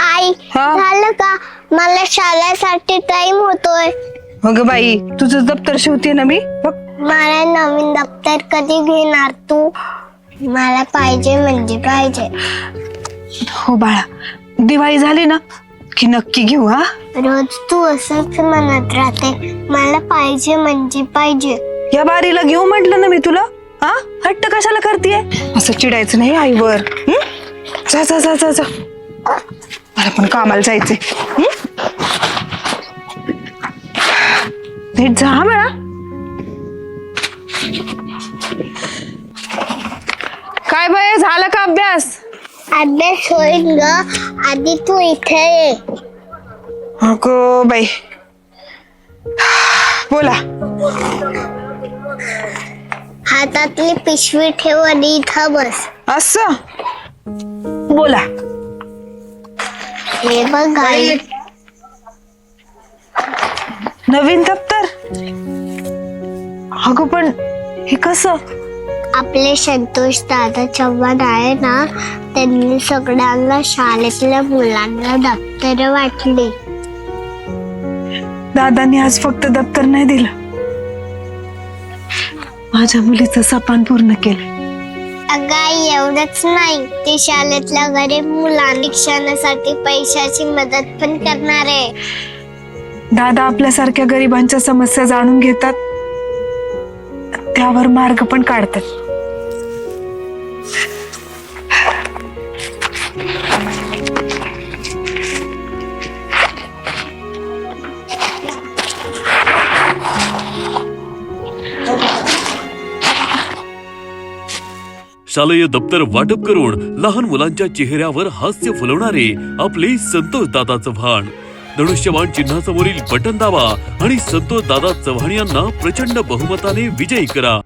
आई हा? झालं का? मला शाळेसाठी टाइम होतोय. अगं बाई तुझं दप्तर शिवते ना मी? बघ. मला नवीन दप्तर कधी घेणार तू? मला पाहिजे म्हणजे पाहिजे. हो बाळा दिवाळी झाली ना की नक्की घेऊ हा? रोज तू असंच म्हणत राहते. मला पाहिजे म्हणजे पाहिजे. या बारीला घेऊ म्हटलं ना मी तुला हा? हट्ट कशाला करतेय? असं चिडायचं नाही आईवर? जा जा जा जा जा. मला पण कामाला जायचंय? नीट जा बाळा. काय बाय झाला का अभ्यास? अभ्यास होईल ग. आधी तू इथे ये. अगो बाई. बोला. हातातली पिशवी ठेव आणि इथं बस. असं? बोला. हे बघ आई नवीन दप्तर? अगं पण हे कसं? आपले संतोष दादा चव्हाण आहे ना त्यांनी सगळ्यांना शाळेतल्या मुलांना दप्तर वाटली. दादानी आज फक्त दप्तर नाही दिलं. माझ्या मुलीचं सपान पूर्ण केलं अगाई एवढंच नाही. ते शाळेतल्या गरीब मुलांना शिक्षणासाठी पैशाची मदत पण करणार आहे. दादा आपल्यासारख्या गरिबांच्या समस्या जाणून घेतात. त्यावर मार्ग पण काढतात. शालेय दप्तर वाटप करून लहान मुलांच्या चेहऱ्यावर हास्य फुलवणारे आपले संतोष दादा चव्हाण. धनुष्यबाण चिन्हासमोरील बटन दाबा आणि संतोष दादा चव्हाण यांना प्रचंड बहुमताने विजयी करा.